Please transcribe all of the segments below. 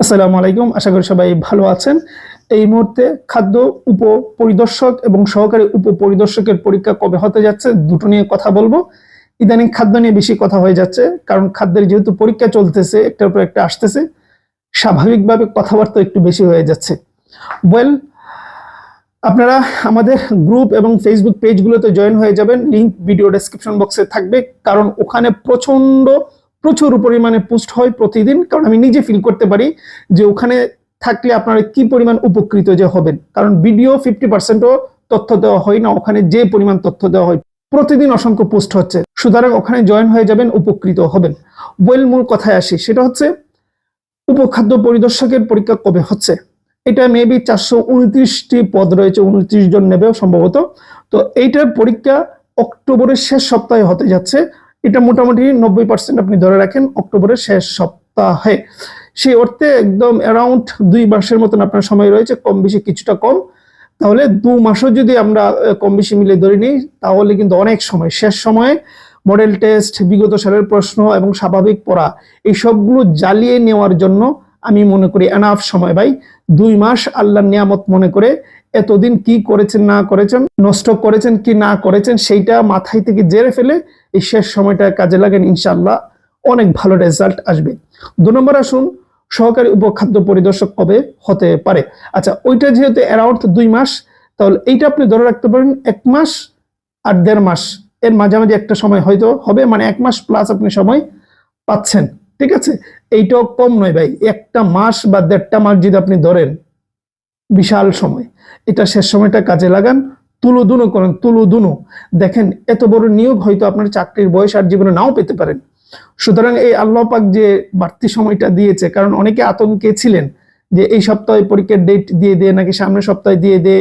আসসালামু আলাইকুম, আশা করি সবাই ভালো আছেন। এই মুহূর্তে খাদ্য উপপরিদর্শক এবং সহকারী উপপরিদর্শকের পরীক্ষা কবে হতে যাচ্ছে দুটো নিয়ে কথা বলব। ইদানিং খাদ্য নিয়ে বেশি কথা হয়ে যাচ্ছে, কারণ খাদ্যের যেহেতু পরীক্ষা চলতেছে, একটার পর একটা আসতেছে, স্বাভাবিকভাবে কথাবার্তা একটু বেশি হয়ে যাচ্ছে। ওয়েল আপনারা আমাদের গ্রুপ এবং ফেসবুক পেজগুলোতে জয়েন হয়ে যাবেন, লিংক ভিডিও ডেসক্রিপশন বক্সে থাকবে, কারণ ওখানে প্রচণ্ড প্রচুর পরিমাণে পোস্ট হয় প্রতিদিন, কারণ আমি নিজে ফিল করতে পারি যে ওখানে থাকলে আপনারা কি পরিমাণ উপকৃত যে হবেন। কারণ ভিডিও ফিফটি পার্সেন্টও তথ্য দেওয়া হয় না, ওখানে যে পরিমাণ তথ্য দেওয়া হয়, প্রতিদিন অসংখ্য পোস্ট হচ্ছে। সুতরাং ওখানে জয়েন হয়ে যাবেন, উপকৃত হবেন। ওয়েল মূল কথায় আসি, সেটা হচ্ছে উপখাদ্য পরিদর্শকের পরীক্ষা কবে হচ্ছে? এটা মেবি চারশো উনত্রিশটি পদ রয়েছে, উনত্রিশ জন নেবে সম্ভবত। তো এইটার পরীক্ষা অক্টোবরের শেষ সপ্তাহে হতে যাচ্ছে। এটা মোটামুটি নব্বই পার্সেন্ট আপনি ধরে রাখেন অক্টোবরের শেষ সপ্তাহে। সেই অর্থে একদম অ্যারাউন্ড দুই মাসের মতন আপনার সময় রয়েছে, কম বেশি কিছুটা কম। তাহলে দু মাসও যদি আমরা কম বেশি মিলে ধরে নিই, তাহলে কিন্তু অনেক সময়, শেষ সময়ে মডেল টেস্ট বিগত সালের প্রশ্ন এবং স্বাভাবিক পড়া এই সবগুলো জ্বালিয়ে নেওয়ার জন্য আমি মনে করি এনাফ সময় ভাই। দুই মাস আল্লাহর নিয়ামত মনে করে এতদিন কি করেছেন, না করেছেন, নষ্ট করেছেন, কি না করেছেন, সেইটা মাথায় থেকে জেরে ফেলে এই শেষ সময়টা কাজে লাগেন ইনশাল্লাহ অনেক ভালো রেজাল্ট আসবে। দু নম্বর আসুন, সহকারী উপখাদ্য পরিদর্শক কবে? হতে পারে। আচ্ছা ওইটা যেহেতু অ্যারাউন্ড দুই মাস, তাহলে এইটা আপনি ধরে রাখতে পারেন, এক মাস আর দেড় মাস। এর মাঝামাঝি একটা সময় হয়তো হবে মানে এক মাস প্লাস আপনি সময় পাচ্ছেন, ঠিক আছে? এইটাও কম নয় ভাই, একটা মাস বা দেড়টা মাস যদি আপনি ধরেন বিশাল সময়। এটা শেষ সময়টা কাজে লাগান তুলো দুনো করেন তুলো দুনো দেখেন, এত বড় নিয়োগ হয়তো আপনার চাকরির বয়স আর জীবনে নাও পেতে পারেন। সুতরাং এই আল্লাহ পাক যে বাড়তি সময়টা দিয়েছে, কারণ অনেকে আতঙ্কে ছিলেন যে এই সপ্তাহে পরীক্ষার ডেট দিয়ে দে, নাকি সামনের সপ্তাহে দিয়ে দে।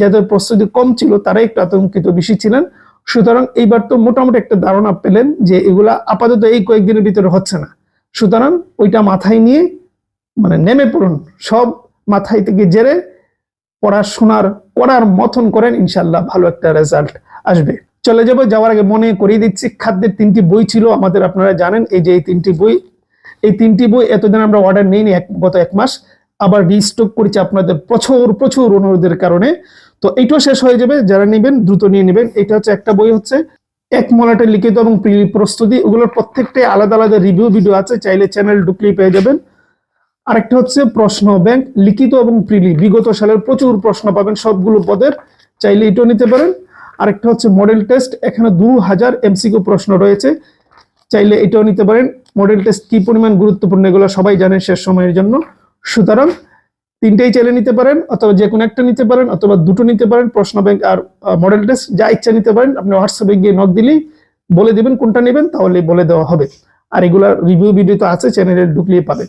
যাদের প্রস্তুতি কম ছিল তারা একটু আতঙ্কিত বেশি ছিলেন। সুতরাং এইবার তো মোটামুটি একটা ধারণা পেলেন যে এগুলা আপাতত এই কয়েকদিনের ভিতরে হচ্ছে না। সুতরাং ওইটা মাথায় নিয়ে মানে নেমে পড়ুন। সব মাথায় থেকে জেরে পড়াশোনার করার মতন করেন ইনশাল্লাহ ভালো একটা রেজাল্ট আসবে। চলে যাব, যাওয়ার আগে মনে করিয়ে দিচ্ছি, খাদ্যের তিনটি বই ছিল, আমাদের আপনারা জানেন, এই যে এই তিনটি বই। এই তিনটি বই এতদিন আমরা অর্ডার নেইনি, এক গত এক মাস। আবার রিস্টক করেছি আপনাদের প্রচুর প্রচুর অনুরোধের কারণে। তো এইটাও শেষ হয়ে যাবে, যারা নেবেন দ্রুত নিয়ে নেবেন। এটা হচ্ছে একটা বই হচ্ছে, এক মলাটে লিখিত এবং প্রস্তুতি ওগুলোর প্রত্যেকটাই আলাদা আলাদা রিভিউ ভিডিও আছে, চাইলে চ্যানেল ঢুকলেই পেয়ে যাবেন। আরেকটা হচ্ছে প্রশ্ন ব্যাংক লিখিত এবং প্রিলি। বিগত সালের প্রচুর প্রশ্ন পাবেন সবগুলো পদের, চাইলে এটাও নিতে পারেন। আরেকটা হচ্ছে মডেল টেস্ট, এখানে দু হাজার এমসিকিউ প্রশ্ন রয়েছে, চাইলে এটাও নিতে পারেন। মডেল টেস্ট কি পরিমাণ গুরুত্বপূর্ণ, এগুলো সবাই জানেন শেষ সময়ের জন্য। সুতরাং তিনটেই চাইলে নিতে পারেন, অথবা যে কোনো একটা নিতে পারেন, অথবা দুটো নিতে পারেন। প্রশ্ন ব্যাংক আর মডেল টেস্ট, যা ইচ্ছা নিতে পারেন। আপনি হোয়াটসঅ্যাপে গিয়ে নক দিলেই বলে দিবেন, কোনটা নেবেন তাহলে বলে দেওয়া হবে। আর এগুলার রিভিউ ভিডিও তো আছে চ্যানেলে ঢুকলেই পাবেন।